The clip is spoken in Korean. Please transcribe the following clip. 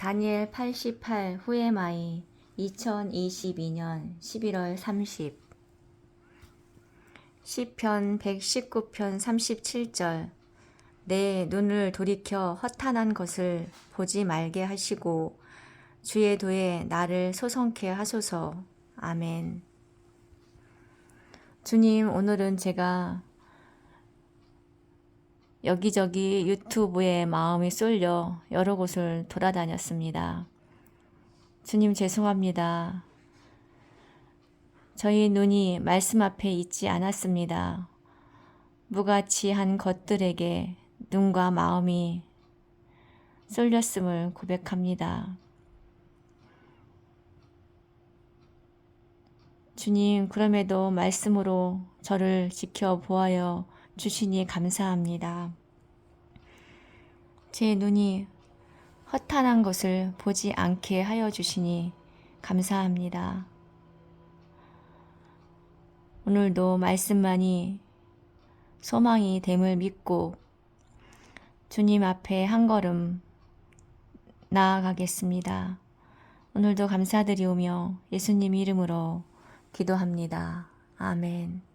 다니엘 88 후에마이 2022년 11월 30 시편 119편 37절 내 눈을 돌이켜 허탄한 것을 보지 말게 하시고 주의 도에 나를 소성케 하소서. 아멘. 주님, 오늘은 제가 여기저기 유튜브에 마음이 쏠려 여러 곳을 돌아다녔습니다. 주님 죄송합니다. 저희 눈이 말씀 앞에 있지 않았습니다. 무가치한 것들에게 눈과 마음이 쏠렸음을 고백합니다. 주님, 그럼에도 말씀으로 저를 지켜보아여 주시니 감사합니다. 제 눈이 허탄한 것을 보지 않게 하여 주시니 감사합니다. 오늘도 말씀만이 소망이 됨을 믿고 주님 앞에 한 걸음 나아가겠습니다. 오늘도 감사드리오며 예수님 이름으로 기도합니다. 아멘.